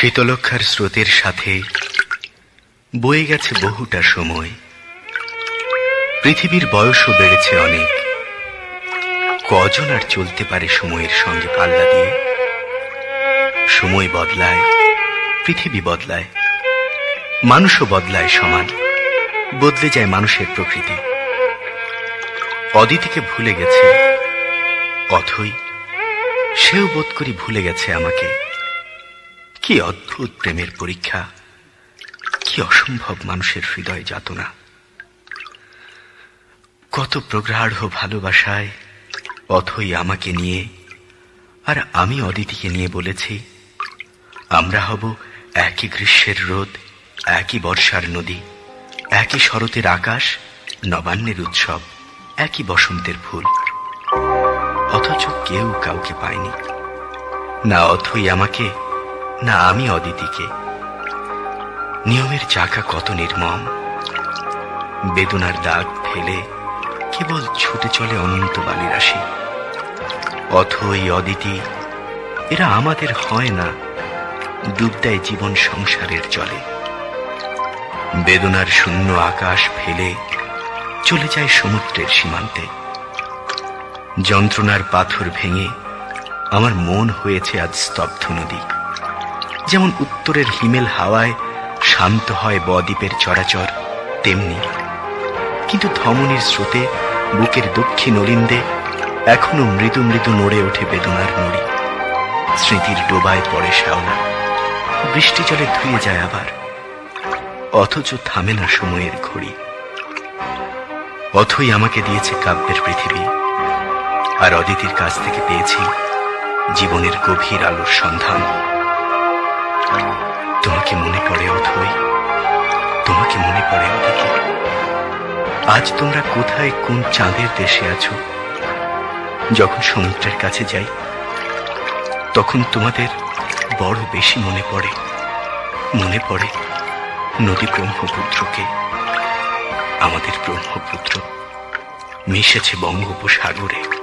শীতলক্ষার স্রোতের সাথে বয়ে গেছে বহুটা সময়। পৃথিবীর বয়সও বেড়েছে অনেক। কজন আর চলতে পারে সময়ের সঙ্গে পাল্লা দিয়ে? সময় বদলায়, পৃথিবী বদলায়, মানুষও বদলায় সমান, বদলে যায় মানুষের প্রকৃতি। অদিতিকে ভুলে গেছে, অথই সেও বোধ করি ভুলে গেছে আমাকে। কি অদ্ভুত প্রেমের পরীক্ষা। কি অসম্ভব মানুষের হৃদয় যাতনা। কত প্রগাঢ় ভালোবাসায় অথই আমাকে নিয়ে আর আমি অদিতিকে নিয়ে বলেছি, আমরা হব একই গ্রীষ্মের রোদ, একই বর্ষার নদী, একই শরতের আকাশ, নবান্নের উৎসব, একই বসন্তের ফুল। অথচ কেউ কাউকে পায়নি। না অথই আমাকে না, আমি অদিতিকে। নিয়মের চাকা কত নির্মম। বেদনার দাগ ফেলে কেবল ছুটে চলে অনন্ত বালিরাশি অথই অদিতি, এরা আমাদের হয় না, ডুব দেয় জীবন সংসারের জলে। বেদনার শূন্য আকাশ ফেলে চলে যায় সমুদ্রের সীমান্তে। যন্ত্রণার পাথর ভেঙে আমার মন হয়েছে আজ স্তব্ধ নদী। যেমন উত্তরের হিমেল হাওয়ায় শান্ত হয় বদ্বীপের চরাচর, তেমনি। কিন্তু ধমনির স্রোতে বুকের দক্ষিণ অলিন্দে এখনও মৃদু মৃদু নড়ে ওঠে বেদনার নড়ি। স্মৃতির ডোবায় পড়ে শ্যাওলা, বৃষ্টি জলে ধুয়ে যায় আবার। অথচ থামে না সময়ের ঘড়ি। অথই আমাকে দিয়েছে কাব্যের পৃথিবী, আর অদিতির কাছ থেকে পেয়েছি জীবনের গভীর আলোর সন্ধান। তোমাকে মনে পড়ে অথই তোমাকে মনে পড়ে অদিতি আজ তোমরা কোথায় কোন চাঁদের দেশে আছো? যখন সমুদ্রের কাছে যাই, তখন তোমাদের বড় বেশি মনে পড়ে। মনে পড়ে নদী ব্রহ্মপুত্রকে। আমাদের ব্রহ্মপুত্র মিশেছে বঙ্গোপসাগরে।